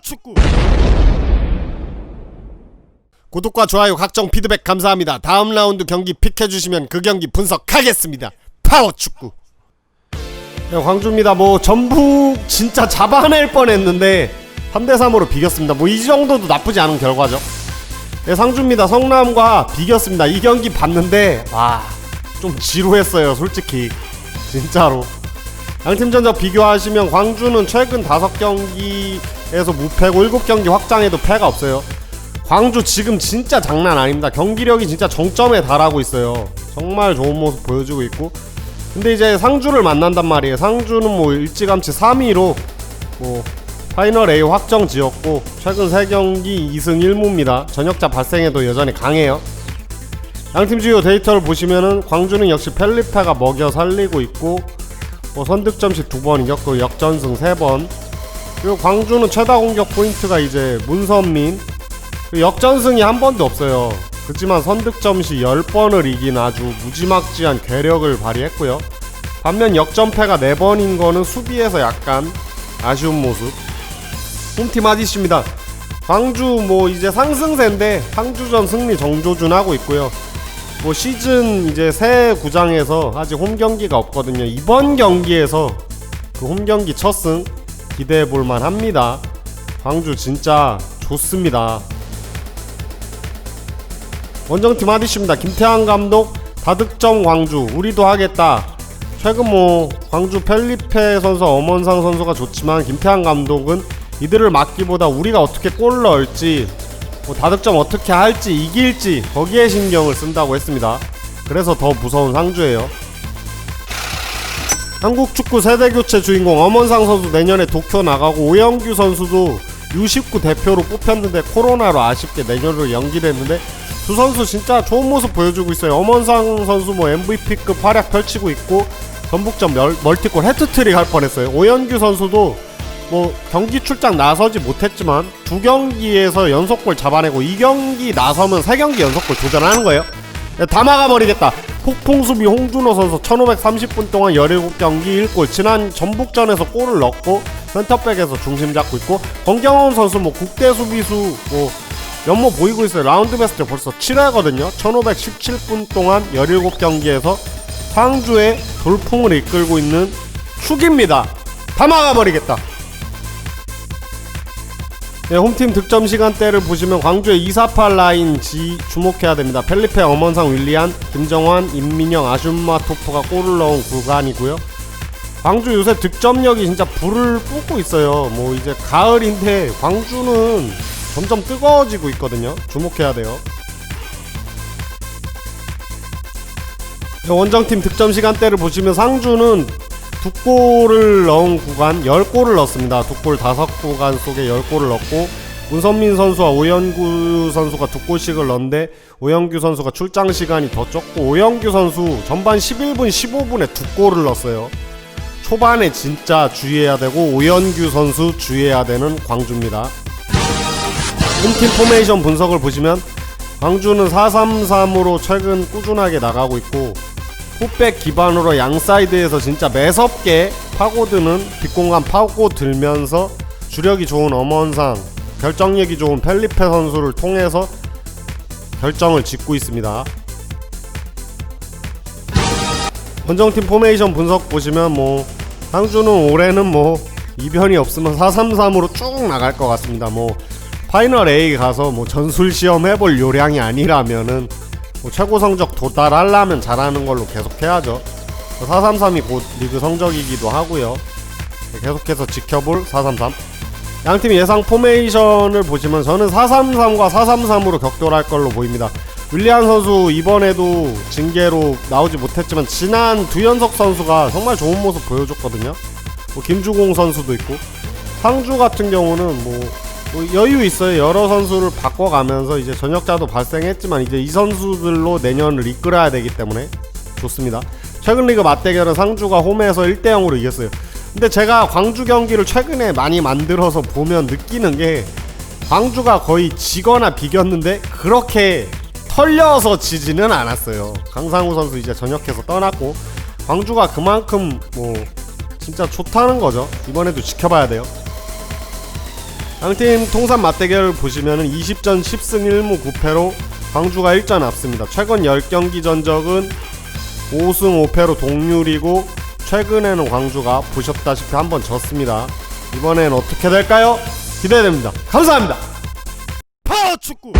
축구. 구독과 좋아요 각종 피드백 감사합니다. 다음 라운드 경기 픽해주시면 그 경기 분석하겠습니다. 파워 축구. 네, 광주입니다. 뭐 전북 진짜 잡아낼 뻔했는데 3대 3으로 비겼습니다. 뭐 이 정도도 나쁘지 않은 결과죠. 네, 상주입니다. 성남과 비겼습니다. 이 경기 봤는데 와 좀 지루했어요. 솔직히 진짜로. 양팀 전적 비교하시면 광주는 최근 5경기에서 무패고 7경기 확장해도 패가 없어요. 광주 지금 진짜 장난 아닙니다. 경기력이 진짜 정점에 달하고 있어요. 정말 좋은 모습 보여주고 있고. 근데 이제 상주를 만난단 말이에요. 상주는 뭐 일찌감치 3위로 뭐 파이널 A 확정 지었고 최근 3경기 2승 1무입니다. 전역자 발생에도 여전히 강해요. 양팀 주요 데이터를 보시면은 광주는 역시 펠리페가 먹여 살리고 있고 뭐 선득점씩 두 번 이겼고 역전승 세 번. 그리고 광주는 최다 공격 포인트가 이제 문선민. 역전승이 한 번도 없어요. 그렇지만 선득점 시 10번을 이긴 아주 무지막지한 괴력을 발휘했고요. 반면 역전패가 4번인 거는 수비에서 약간 아쉬운 모습. 홈팀 아디씨입니다. 광주 뭐 이제 상승세인데 상주전 승리 정조준 하고 있고요. 뭐 시즌 이제 새 구장에서 아직 홈 경기가 없거든요. 이번 경기에서 그 홈 경기 첫승 기대해 볼 만합니다. 광주 진짜 좋습니다. 원정팀 하디씨입니다. 김태환 감독 다득점 광주 우리도 하겠다. 최근 뭐 광주 펠리페 선수 엄원상 선수가 좋지만 김태환 감독은 이들을 막기보다 우리가 어떻게 골 넣을지 뭐 다득점 어떻게 할지 이길지 거기에 신경을 쓴다고 했습니다. 그래서 더 무서운 상주예요. 한국 축구 세대 교체 주인공 엄원상 선수 내년에 도쿄 나가고 오영규 선수도 U19 대표로 뽑혔는데 코로나로 아쉽게 내년으로 연기됐는데 두 선수 진짜 좋은 모습 보여주고 있어요. 엄원상 선수 뭐 MVP급 활약 펼치고 있고 전북전 멸, 멀티골 해트트릭 할 뻔했어요. 오영규 선수도 뭐 경기 출장 나서지 못했지만 두 경기에서 연속골 잡아내고 이 경기 나서면 세 경기 연속골 도전하는 거예요. 네, 다 막아버리겠다. 폭풍 수비 홍준호 선수 1530분 동안 17경기 1골 지난 전북전에서 골을 넣고 센터백에서 중심 잡고 있고 권경원 선수 뭐 국대 수비수 뭐 연모 보이고 있어요. 라운드 베스트 벌써 7회거든요. 1517분 동안 17경기에서 상주의 돌풍을 이끌고 있는 축입니다. 다 막아버리겠다. 네, 홈팀 득점 시간대를 보시면 광주의 248 라인 지 주목해야 됩니다. 펠리페, 엄원상, 윌리안, 김정환, 임민영, 아줌마 토프가 골을 넣은 구간이고요. 광주 요새 득점력이 진짜 불을 뿜고 있어요. 뭐 이제 가을인데 광주는 점점 뜨거워지고 있거든요. 주목해야 돼요. 네, 원정팀 득점 시간대를 보시면 상주는 두 골을 넣은 구간 10골을 넣었습니다. 두골 다섯 구간 속에 10골을 넣고 문선민 선수와 오영규 선수가 두 골씩을 넣는데 오영규 선수가 출장 시간이 더 적고 오영규 선수 전반 11분 15분에 두 골을 넣었어요. 초반에 진짜 주의해야 되고 오영규 선수 주의해야 되는 광주입니다. 홈팀 포메이션 분석을 보시면 광주는 4-3-3으로 최근 꾸준하게 나가고 있고 풋백 기반으로 양 사이드에서 진짜 매섭게 파고드는 뒷공간 파고들면서 주력이 좋은 엄원상 결정력이 좋은 펠리페 선수를 통해서 결정을 짓고 있습니다. 원정팀 포메이션 분석 보시면 뭐 상주는 올해는 뭐 이변이 없으면 4-3-3으로 쭉 나갈 것 같습니다. 뭐 파이널 A 가서 뭐 전술 시험 해볼 요량이 아니라면은 뭐 최고 성적 도달하려면 잘하는 걸로 계속 해야죠. 433이 곧 리그 성적이기도 하고요. 네, 계속해서 지켜볼 433. 양팀 예상 포메이션을 보시면 저는 433과 433으로 격돌할 걸로 보입니다. 윌리안 선수 이번에도 징계로 나오지 못했지만 지난 두현석 선수가 정말 좋은 모습 보여줬거든요. 뭐 김주공 선수도 있고 상주 같은 경우는 뭐, 뭐 여유 있어요. 여러 선수를 바꿔가면서 이제 전역자도 발생했지만 이제 이 선수들로 내년을 이끌어야 되기 때문에 좋습니다. 최근 리그 맞대결은 상주가 홈에서 1대 0으로 이겼어요. 근데 제가 광주 경기를 최근에 많이 만들어서 보면 느끼는 게 광주가 거의 지거나 비겼는데 그렇게 털려서 지지는 않았어요. 강상우 선수 이제 전역해서 떠났고 광주가 그만큼 뭐 진짜 좋다는 거죠. 이번에도 지켜봐야 돼요. 양팀 통산 맞대결 보시면은 20전 10승 1무 9패로 광주가 1전 앞습니다. 최근 10경기 전적은 5승 5패로 동률이고 최근에는 광주가 보셨다시피 한번 졌습니다. 이번엔 어떻게 될까요? 기대됩니다. 감사합니다. 파워 축구.